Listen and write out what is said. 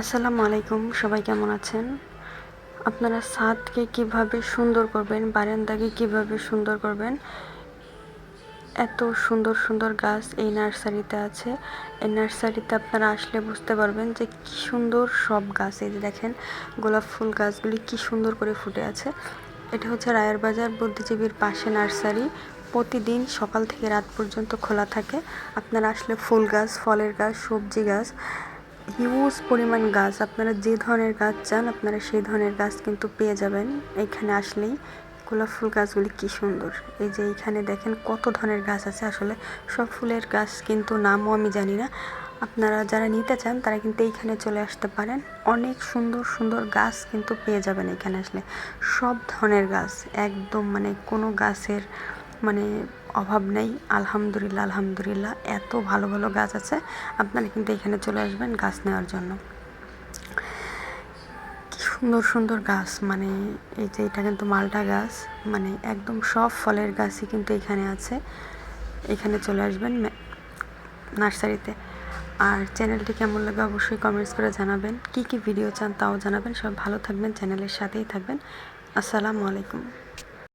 আসসালামু আলাইকুম, সবাই কেমন আছেন? আপনারা ছাদকে কীভাবে সুন্দর করবেন, বারান্দাকে কীভাবে সুন্দর করবেন? এত সুন্দর সুন্দর গাছ এই নার্সারিতে আছে। এই নার্সারিতে আপনারা আসলে বুঝতে পারবেন যে কি সুন্দর সব গাছ। এই যে দেখেন, গোলাপ ফুল গাছগুলি কি সুন্দর করে ফুটে আছে। এটা হচ্ছে রায়ের বাজার বুদ্ধিজীবীর পাশে নার্সারি। প্রতিদিন সকাল থেকে রাত পর্যন্ত খোলা থাকে। আপনারা আসলে ফুল গাছ, ফলের গাছ, সবজি গাছ হিউজ পরিমাণ গাছ, আপনারা যে ধরনের গাছ চান, আপনারা সেই ধরনের গাছ কিন্তু পেয়ে যাবেন। এখানে আসলেই গোলাপ ফুল গাছগুলি কি সুন্দর। এই যে এইখানে দেখেন কত ধরনের গাছ আছে। আসলে সব ফুলের গাছ কিন্তু নামও আমি জানি না। আপনারা যারা নিতে চান, তারা কিন্তু এইখানে চলে আসতে পারেন। অনেক সুন্দর সুন্দর গাছ কিন্তু পেয়ে যাবেন এখানে আসলে। সব ধরনের গাছ, একদম মানে কোনো গাছের মানে অভাব নেই। আলহামদুলিল্লাহ আলহামদুলিল্লাহ। এত ভালো ভালো গাছ আছে। আপনারা কিন্তু এখানে চলে আসবেন গাছ নেওয়ার জন্য। কি সুন্দর সুন্দর গাছ। মানে এই যে এটা কিন্তু মালটা গাছ। মানে একদম সব ফলের গাছই কিন্তু এখানে আছে। এখানে চলে আসবেন নার্সারিতে। আর চ্যানেলটি কেমন লাগে অবশ্যই কমেন্টস করে জানাবেন। কি কি ভিডিও চান তাও জানাবেন। সব ভালো থাকবেন, চ্যানেলের সাথেই থাকবেন। আসসালামু আলাইকুম।